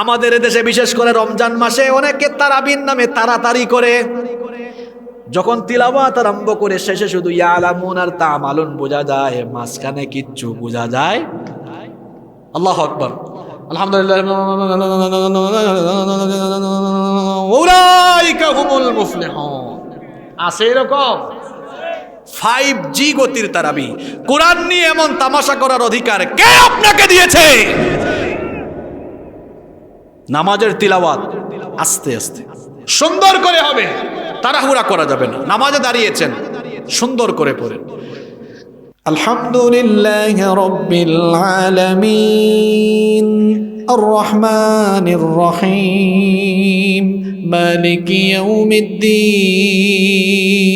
আমাদের দেশে বিশেষ করে রমজান মাসে অনেকে তারাবিন নামে তাড়াতাড়ি করে। যখন তিলাবাত আরম্ভ করে শেষে শুধু ইয়ালামুন আর তা তামালুন বোঝা যায়, মাঝখানে কিচ্ছু বোঝা যায়। আল্লাহ আকবর। ফাইভ জি গতির তারাবি। কোরআন নিয়ে এমন তামাশা করার অধিকার কে আপনাকে দিয়েছে? নামাজের তিলাওয়াত আস্তে আস্তে। সুন্দর করে হবে। তাড়াহুড়া করা যাবে না। নামাজে দাঁড়িয়েছেন। সুন্দর করে পড়েন। আলহামদুলিল্লাহ রব্বিল আলামিন। আর রহমানির রহিম। মালিক ইয়াউমিদ্দিন।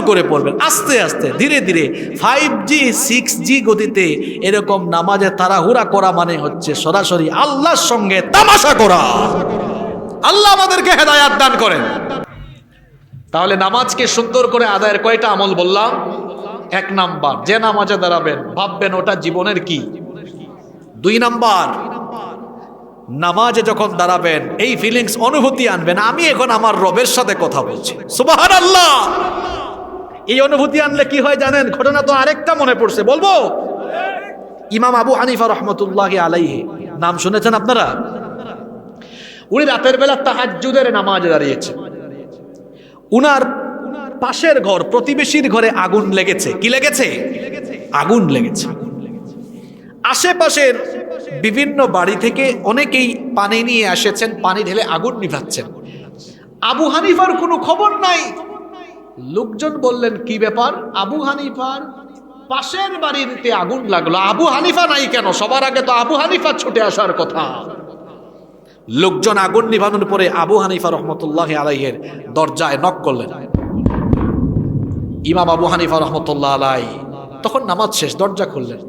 সুন্দর করে পড়বেন। আস্তে আস্তে, ধীরে ধীরে। ফাইভ জি সিক্স জি গতিতে এরকম নামাজে তাড়াহুড়া করা মানে হচ্ছে সরাসরি আল্লাহর সঙ্গে তামাশা করা। আল্লাহ আমাদেরকে হেদায়াত দান করেন। তাহলে নামাজকে সুন্দর করে আদায়ের কয়টা আমল বললাম? এক নাম্বার, যে নামাজে দাঁড়াবেন, ভাববেন ওটা জীবনের কি? দুই নাম্বার, নামাজে যখন দাঁড়াবেন, এই ফিলিংস অনুভূতি আনবেন। আমি এখন আমার রবের সাথে কথা বলছি। সুবাহান আল্লাহ এই অনুভূতি আনলে কি হয় জানেন? ঘটনা তো আরেকটা মনে পড়ছে। বলব? ইমাম আবু হানিফা রহমতুল্লাহ আলাইহি। নাম শুনেছেন আপনারা? উনি রাতের বেলা তাহাজ্জুদের নামাজে দাঁড়িয়েছে। উনার পাশের ঘর, প্রতিবেশীর ঘরে আগুন লেগেছে। কি লেগেছে? আগুন লেগেছে। আশেপাশের বিভিন্ন বাড়ি থেকে অনেকেই পানি নিয়ে এসেছেন, পানি ঢেলে আগুন নিভাচ্ছেন। আবু হানিফার কোনো খবর নাই। লোকজন বললেন, কি ব্যাপার? আবু হানিফার পাশের বাড়িতে আগুন লাগল। আবু হানিফা নাই কেন? সবার আগে তো আবু হানিফা ছুটে আসার কথা। লোকজন আগুন নিভানোর পরে আবু হানিফা রহমতুল্লাহ আলাইহের দরজায় নক করলেন। ইমাম আবু হানিফা রহমতুল্লাহ আলাই তখন নামাজ শেষ দরজা খুললেন।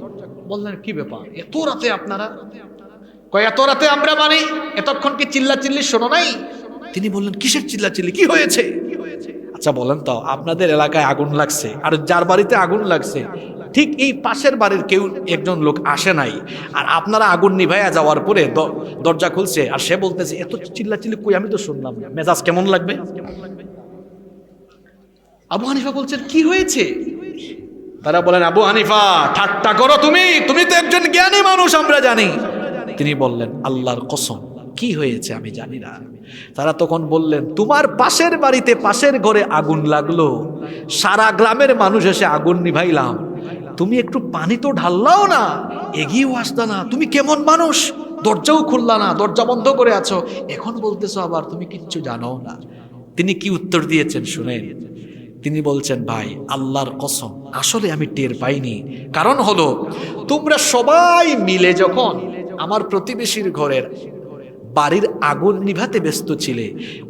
বললেন, কি ব্যাপার? এত রাতে আপনারা? কয়, এত রাতে আমরা মানি? এতক্ষণ কি চিল্লা চিল্লি শোনো নাই? তিনি বললেন, কিসের চিল্লা চিল্লি কি হয়েছে কি হয়েছে? আচ্ছা বলেন তো, আপনাদের এলাকায় আগুন লাগছে, আর যার বাড়িতে আগুন লাগছে, ঠিক এই পাশের বাড়ির কেউ একজন লোক আসে নাই, আর আপনারা আগুন নিভাইয়া যাওয়ার পরে দরজা খুলছে, আর সে বলতেছে, এত চিল্লা চিল্লি কই, আমি তো শুনলাম না, মেজাজ কেমন লাগবে? আবু হানিফা বলছেন কি হয়েছে? তারা বলেন, আবু হানিফা, ঠাট্টা করো তুমি তুমি তো একজন জ্ঞানী মানুষ, আমরা জানি। তিনি বললেন, আল্লাহর কসম কি হয়েছে আমি জানি না। তারা তখন বললেন, তোমার পাশের বাড়িতে পাশের ঘরে আগুন লাগল। সারা গ্রামের মানুষ এসে আগুন নিভাইলাম। তুমি একটু পানি তো ঢাললাও না। এগিয়েও আসতা না। তুমি কেমন মানুষ? দরজাও খুললা না। দরজা বন্ধ করে আছো। এখন বলতেছো আবার, তুমি কিচ্ছু জানো না। তিনি কি উত্তর দিয়েছেন শুনেন। তিনি বলছেন, ভাই, আল্লাহর কসম, আসলে আমি টের পাইনি। কারণ হলো, তোমরা সবাই মিলে যখন আমার প্রতিবেশীর ঘরের বাড়ির আগুন নিভাতে ব্যস্ত ছিলে।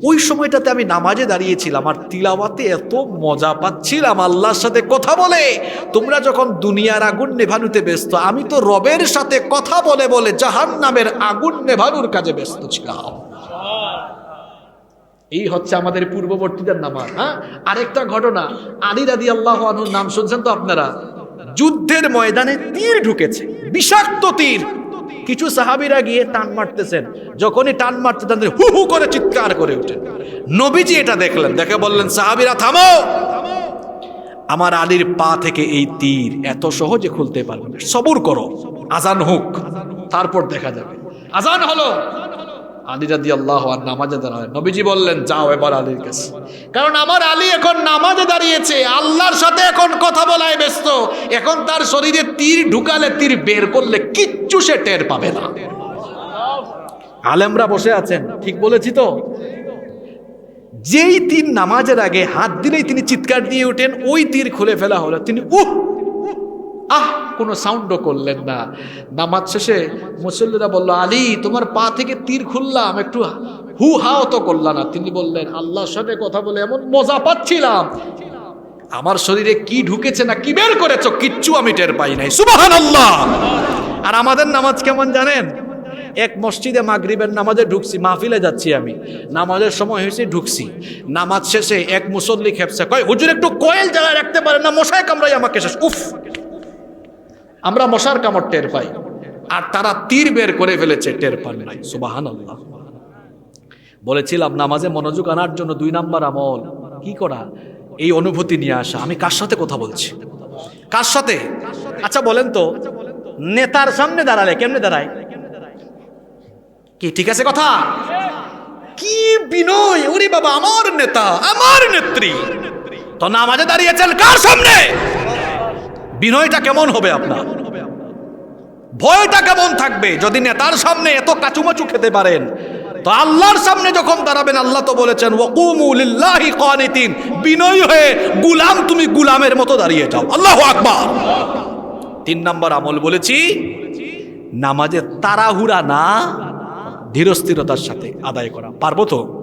ওই সময়টাতে আমি নামাজে দাঁড়িয়েছিলাম আর তিলাওয়াতে এত মজা পাচ্ছিলাম, আল্লাহর সাথে কথা বলে। তোমরা যখন দুনিয়ার আগুন নেভানুতে ব্যস্ত, আমি তো রবের সাথে কথা বলে বলে জাহান নামের আগুন নেভানোর কাজে ব্যস্ত ছিলাম। এই হচ্ছে আমাদের পূর্ববর্তীদের নামাজ হ্যাঁ? আরেকটা ঘটনা, আলী রাদি আল্লাহ নাম শুনছেন তো আপনারা? যুদ্ধের ময়দানে তীর ঢুকেছে, বিষাক্ত তীর। কিছু সাহাবিরা গিয়ে টান মারতেছেন। যখনই টান মারতে তাদের হু হু করে চিৎকার করে ওঠেন নবীজি এটা দেখলেন, দেখে বললেন, সাহাবিরা, থামো! আমার আলীর পা থেকে এই তীর এত সহজে খুলতে পারবে না। সবুর করো, আজান হোক, তারপর দেখা যাবে। আজান হলো। আলী রাদি আল্লাহ আর নামাজে দাঁড়ায়। নবীজি বললেন, যাও এবার আলীর কাছে। কারণ আমার আলী এখন নামাজে দাঁড়িয়েছে। আল্লাহর সাথে এখন কথা বলায় ব্যস্ত। এখন তার শরীরে তীর ঢুকালে তীর বের করলে কিচ্ছু সে টের পাবে না। আলেমরা বসে আছেন, ঠিক বলেছি তো? যেই তীর নামাজের আগে হাত দিলেই তিনি চিৎকার দিয়ে ওঠেন ওই তীর খুলে ফেলা হলো। তিনি উহ আহ, কোনো সাউন্ডও করলেন না। নামাজ শেষে মুসল্লিরা বলল, আলী, তোমার পা থেকে তীর খুললাম, একটু হু হাও তো করলা না। তিনি বললেন, আল্লাহর সাথে কথা বলে এমন মজা পাচ্ছিলাম আমার শরীরে কি ঢুকেছে না কি বের করেছ, কিচ্ছু আমি টের পাই নাই। সুবাহান আল্লাহ আর আমাদের নামাজ কেমন জানেন? এক মসজিদে মাগরিবের নামাজে ঢুকছি, মাহফিলে যাচ্ছি আমি। নামাজের সময় হয়েছে ঢুকছি। নামাজ শেষে এক মুসল্লি খেপসে কয়, হুজুর, একটু কয়েল জ্বালায় রাখতে পারেন না, মশায় কামড়াই আমাকে শেষ। উফ! আমরা মশার কামড় টের পাই, আর তারা তীর বের করে ফেলেছে, টের পান নাই। সুবাহান আল্লাহ বলেছিলাম, নামাজে মনোযোগ আনার জন্য দুই নাম্বার আমল। কি করা? এই অনুভূতি নিয়ে আসা। আমি কার সাথে কথা বলছি? কার সাথে? আচ্ছা বলেন তো। নেতার সামনে দাঁড়ালে কেমনে দাঁড়ায়? কি, ঠিক আছে কথা? কি বিনয়, ওরে বাবা, আমার নেতা, আমার নেত্রী। তো নামাজে দাঁড়িয়েছেন কার সামনে? বিনয়টা কেমন হবে আপনার? ভয়টা কেমন থাকবে যদি নেতার সামনে এত কাচুমাচু খেতে পারেন? তো আল্লাহর সামনে যখন দাঁড়াবেন, আল্লাহ তো বলেছেন ওকুমুল্লাহি কানিতিন বিনয় হয়ে গুলাম, তুমি গুলামের মতো দাঁড়িয়ে যাও। আল্লাহ আকবার। তিন নম্বর আমল বলেছি, নামাজে তাড়াহুড়া না, ধীরস্থিরতার সাথে আদায় করা। পারব তো?